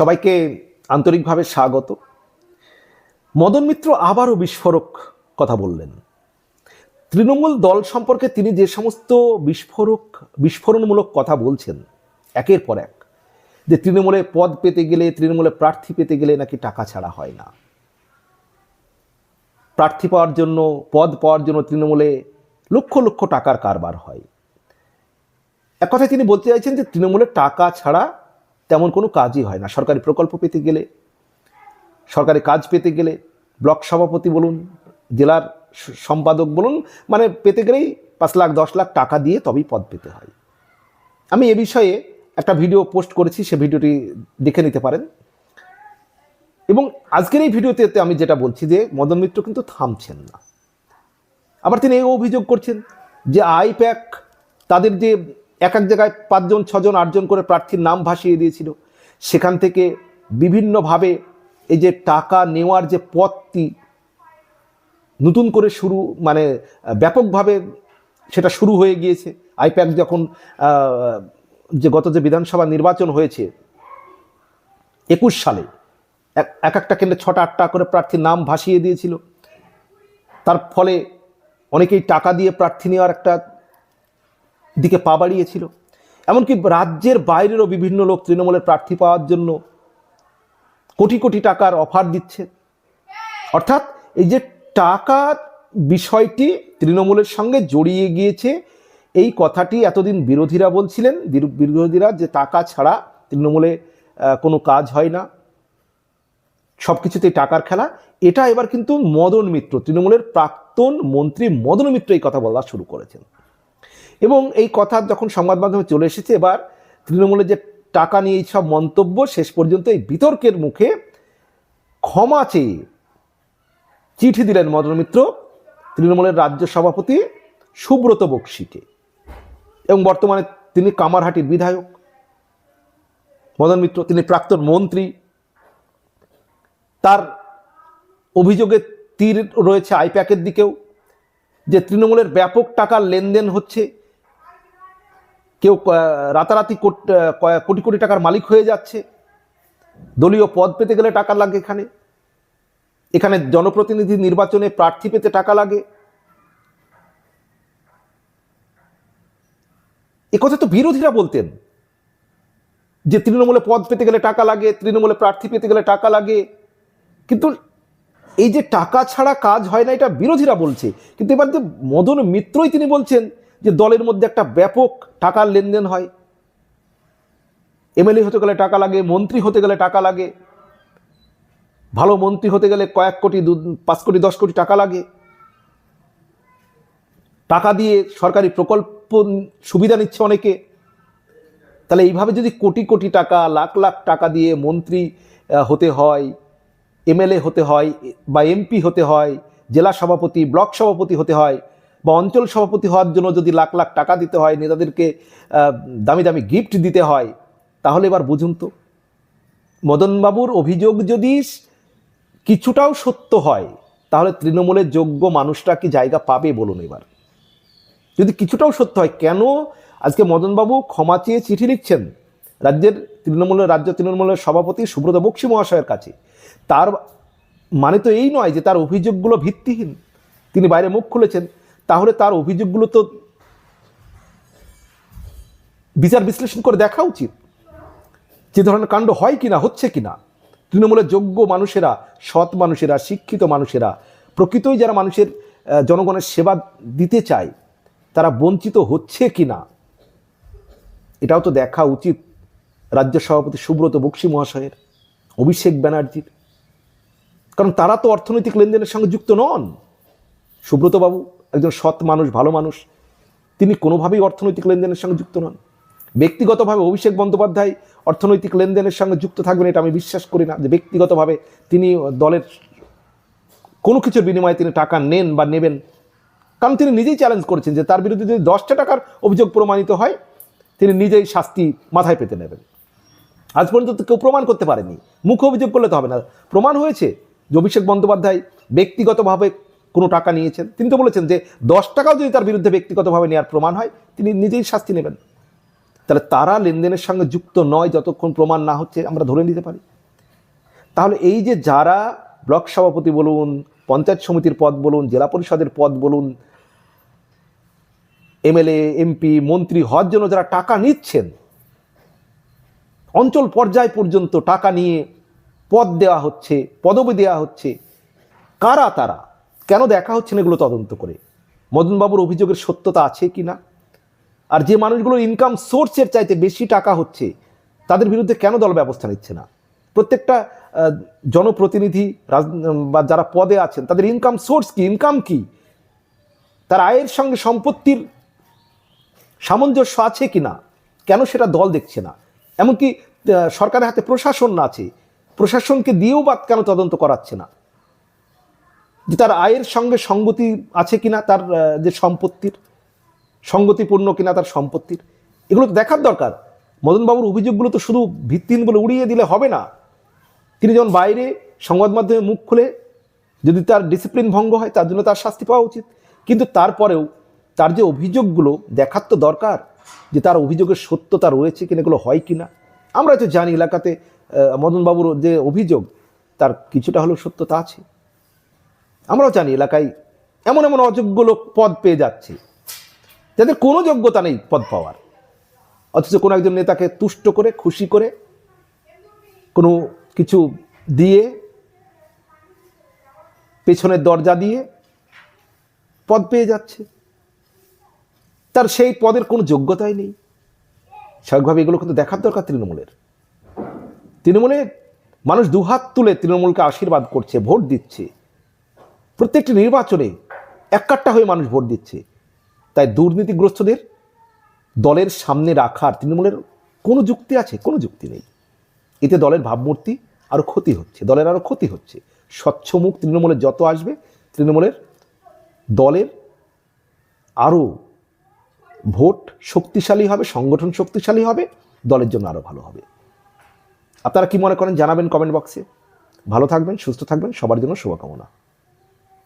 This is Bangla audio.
সবাইকে আন্তরিকভাবে স্বাগত। মদন মিত্র আবারও বিস্ফোরক কথা বললেন। তৃণমূল দল সম্পর্কে তিনি যে সমস্ত বিস্ফোরক, বিস্ফোরণমূলক কথা বলছেন, একের পর এক, যে তৃণমূলে পদ পেতে গেলে, তৃণমূলে প্রার্থী পেতে গেলে নাকি টাকা ছাড়া হয় না। প্রার্থী পাওয়ার জন্য, পদ পাওয়ার জন্য তৃণমূলে লক্ষ লক্ষ টাকার কারবার হয়। এক কথায় তিনি বলতে চাইছেন যে তৃণমূলে টাকা ছাড়া তেমন কোনো কাজই হয় না। সরকারি প্রকল্প পেতে গেলে, সরকারি কাজ পেতে গেলে ব্লক সভাপতি বলুন, জেলার সম্পাদক বলুন মানে পেতে গেলেই পাঁচ লাখ, দশ লাখ টাকা দিয়ে তবেই পদ পেতে হয়। আমি এ বিষয়ে একটা ভিডিও পোস্ট করেছি, সে ভিডিওটি দেখে নিতে পারেন। এবং আজকের এই ভিডিওতে আমি যেটা বলছি যে, মদন মিত্র কিন্তু থামছেন না। আবার তিনি এই অভিযোগ করছেন যে, আইপ্যাক তাদের যে এক এক জায়গায় পাঁচজন, ছজন, আটজন করে প্রার্থীর নাম ভাসিয়ে দিয়েছিল। সেখান থেকে বিভিন্নভাবে এই যে টাকা নেওয়ার যে পথটি নতুন করে শুরু মানে ব্যাপকভাবে সেটা শুরু হয়ে গিয়েছে। আইপ্যাক যখন যে গত যে বিধানসভা নির্বাচন হয়েছে, একুশ সালে, এক এক একটা কেন্দ্রে ছটা, আটটা করে প্রার্থীর নাম ভাসিয়ে দিয়েছিল। তার ফলে অনেকেই টাকা দিয়ে প্রার্থী নেওয়ার একটা দিকে পা বাড়িয়েছিল। এমনকি রাজ্যের বাইরেরও বিভিন্ন লোক তৃণমূলের প্রার্থী পাওয়ার জন্য কোটি কোটি টাকার অফার দিচ্ছে। অর্থাৎ এই যে টাকার বিষয়টি তৃণমূলের সঙ্গে জড়িয়ে গিয়েছে, এই কথাটি এতদিন বিরোধীরা বলছিলেন বিরোধীরা যে টাকা ছাড়া তৃণমূলে কোনো কাজ হয় না। সব কিছুতেই টাকার খেলা। এটা এবার কিন্তু মদন মিত্র, তৃণমূলের প্রাক্তন মন্ত্রী মদন মিত্র এই কথা বলা শুরু করেছেন। এবং এই কথা যখন সংবাদ মাধ্যমে চলে এসেছে, এবার তৃণমূলের যে টাকা নিয়ে সব মন্তব্য, শেষ পর্যন্ত এই বিতর্কের মুখে ক্ষমা চেয়ে চিঠি দিলেন মদন মিত্র, তৃণমূলের রাজ্য সভাপতি সুব্রত বক্সিকে। এবং বর্তমানে তিনি কামারহাটির বিধায়ক। মদন মিত্র তিনি প্রাক্তন মন্ত্রী। তার অভিযোগে তীর রয়েছে আইপ্যাকের দিকেও, যে তৃণমূলের ব্যাপক টাকার লেনদেন হচ্ছে। কেউ রাতারাতি কোট- কোটি টাকার মালিক হয়ে যাচ্ছে। দলীয় পদ পেতে গেলে টাকা লাগে এখানে। এখানে জনপ্রতিনিধি নির্বাচনে প্রার্থী পেতে টাকা লাগে। কথা তো বিরোধীরা বলতেন যে তৃণমূলে পদ পেতে গেলে টাকা লাগে, তৃণমূলে প্রার্থী পেতে গেলে টাকা লাগে। কিন্তু এই যে টাকা ছাড়া কাজ হয় না, এটা বিরোধীরা বলছে। কিন্তু এবার যে মদন মিত্রই তিনি বলছেন যে দলের মধ্যে একটা ব্যাপক টাকার লেনদেন হয়। এমএলএ হতে গেলে টাকা লাগে, মন্ত্রী হতে গেলে টাকা লাগে, ভালো মন্ত্রী হতে গেলে কয়েক কোটি, দু- পাঁচ কোটি, দশ কোটি টাকা লাগে। টাকা দিয়ে সরকারি প্রকল্প সুবিধা নিচ্ছে অনেকে। তাহলে এইভাবে যদি কোটি কোটি টাকা, লাখ লাখ টাকা দিয়ে মন্ত্রী হতে হয়, এমএলএ হতে হয়, বা এমপি হতে হয়, জেলা সভাপতি, ব্লক সভাপতি হতে হয় বা অঞ্চল সভাপতি হওয়ার জন্য যদি লাখ লাখ টাকা দিতে হয়, নেতাদেরকে দামি দামি গিফট দিতে হয়, তাহলে এবার বুঝুন তো। মদনবাবুর অভিযোগ যদি কিছুটাও সত্য হয়, তাহলে তৃণমূলের যোগ্য মানুষটা কি জায়গা পাবে বলুন এবার। যদি কিছুটাও সত্য হয়, কেন আজকে মদনবাবু ক্ষমা চেয়ে চিঠি লিখছেন রাজ্যের তৃণমূলের, রাজ্য তৃণমূলের সভাপতি সুব্রত বক্সি মহাশয়ের কাছে? তার মানে তো এই নয় যে তার অভিযোগগুলো ভিত্তিহীন। তিনি বাইরে মুখ খুলেছেন। তাহলে তার অভিযোগগুলো তো বিচার বিশ্লেষণ করে দেখা উচিত। যে ধরনের কাণ্ড হয় কিনা, হচ্ছে কিনা। তৃণমূলের যোগ্য মানুষেরা, সৎ মানুষেরা, শিক্ষিত মানুষেরা, প্রকৃতই যারা মানুষের জনগণের সেবা দিতে চায়, তারা বঞ্চিত হচ্ছে কি না এটাও তো দেখা উচিত রাজ্য সভাপতি সুব্রত বক্সি মহাশয়ের, অভিষেক ব্যানার্জির। কারণ তারা তো অর্থনৈতিক লেনদেনের সঙ্গে যুক্ত নন। সুব্রতবাবু একজন সৎ মানুষ, ভালো মানুষ, তিনি কোনোভাবেই অর্থনৈতিক লেনদেনের সঙ্গে যুক্ত নন। ব্যক্তিগতভাবে অভিষেক বন্দ্যোপাধ্যায় অর্থনৈতিক লেনদেনের সঙ্গে যুক্ত থাকবেন এটা আমি বিশ্বাস করি না যে ব্যক্তিগতভাবে তিনি দলের কোনো কিছুর বিনিময়ে তিনি টাকা নেন বা নেবেন। কারণ তিনি নিজেই চ্যালেঞ্জ করেছেন যে তার বিরুদ্ধে যদি দশটা টাকার অভিযোগ প্রমাণিত হয়, তিনি নিজেই শাস্তি মাথায় পেতে নেবেন। আজ পর্যন্ত কেউ প্রমাণ করতে পারেনি। মুখ অভিযোগ করলে তো হবে না। প্রমাণ হয়েছে যে অভিষেক বন্দ্যোপাধ্যায় ব্যক্তিগতভাবে কোনো টাকা নিয়েছেন। তিনি তো বলেছেন যে দশ টাকাও যদি তার বিরুদ্ধে ব্যক্তিগতভাবে নেওয়ার প্রমাণ হয়, তিনি নিজেই শাস্তি নেবেন। তাহলে তারা লেনদেনের সঙ্গে যুক্ত নয় যতক্ষণ প্রমাণ না হচ্ছে, আমরা ধরে নিতে পারি। তাহলে এই যে যারা ব্লক সভাপতি বলুন, পঞ্চায়েত সমিতির পদ বলুন, জেলা পরিষদের পদ বলুন, এমএলএ, এমপি, মন্ত্রী হওয়ার জন্য যারা টাকা নিচ্ছেন, অঞ্চল পর্যায় পর্যন্ত টাকা নিয়ে পদ দেওয়া হচ্ছে, পদবি দেওয়া হচ্ছে, কারা তারা? কেন দেখা হচ্ছে না এগুলো তদন্ত করে? মদনবাবুর অভিযোগের সত্যতা আছে কি না? আর যে মানুষগুলোর ইনকাম সোর্সের চাইতে বেশি টাকা হচ্ছে, তাদের বিরুদ্ধে কেন দল ব্যবস্থা নিচ্ছে না? প্রত্যেকটা জনপ্রতিনিধি বা যারা পদে আছেন, তাদের ইনকাম সোর্স কি? ইনকাম কি? তার আয়ের সঙ্গে সম্পত্তির সামঞ্জস্য আছে কি না? কেন সেটা দল দেখছে না? এমনকি সরকারের হাতে প্রশাসন না আছে। প্রশাসনকে দিয়েও বা কেন তদন্ত করাচ্ছে না? যে তার আয়ের সঙ্গে সঙ্গতি আছে কিনা, তার যে সম্পত্তির, সঙ্গতিপূর্ণ কিনা তার সম্পত্তির, এগুলো দেখার দরকার। মদনবাবুর অভিযোগগুলো তো শুধু ভিত্তিহীন বলে উড়িয়ে দিলে হবে না। তিনি যখন বাইরে সংবাদ মাধ্যমে মুখ খুলে, যদি তার ডিসিপ্লিন ভঙ্গ হয়, তার জন্য তার শাস্তি পাওয়া উচিত। কিন্তু তারপরেও তার যে অভিযোগগুলো দেখার তো দরকার, যে তার অভিযোগের সত্যতা রয়েছে কিনা, এগুলো হয় কি না আমরা তো জানি এলাকাতে মদনবাবুর যে অভিযোগ, তার কিছুটা হলেও সত্যতা আছে। আমরাও জানি এলাকায় এমন এমন অযোগ্য লোক পদ পেয়ে যাচ্ছে, যাদের কোনো যোগ্যতা নেই পদ পাওয়ার। অথচ কোনো একজন নেতাকে তুষ্ট করে, খুশি করে, কোনো কিছু দিয়ে, পেছনের দরজা দিয়ে পদ পেয়ে যাচ্ছে। তার সেই পদের কোনো যোগ্যতাই নেই। স্বাভাবিকভাবে এগুলো কিন্তু দেখার দরকার তৃণমূলের। তৃণমূলে মানুষ দুহাত তুলে তৃণমূলকে আশীর্বাদ করছে, ভোট দিচ্ছে। প্রত্যেকটি নির্বাচনে এককাট্টা হয়ে মানুষ ভোট দিচ্ছে। তাই দুর্নীতিগ্রস্তদের দলের সামনে রাখার তৃণমূলের কোনো যুক্তি আছে? কোনো যুক্তি নেই। এতে দলের ভাবমূর্তি আরও ক্ষতি হচ্ছে, দলের আরও ক্ষতি হচ্ছে। স্বচ্ছ মুখ তৃণমূলের যত আসবে, তৃণমূলের দলের আরও ভোট শক্তিশালী হবে, সংগঠন শক্তিশালী হবে, দলের জন্য আরও ভালো হবে। আপনারা কি মনে করেন? জানাবেন কমেন্ট বক্সে। ভালো থাকবেন, সুস্থ থাকবেন, সবার জন্য শুভকামনা।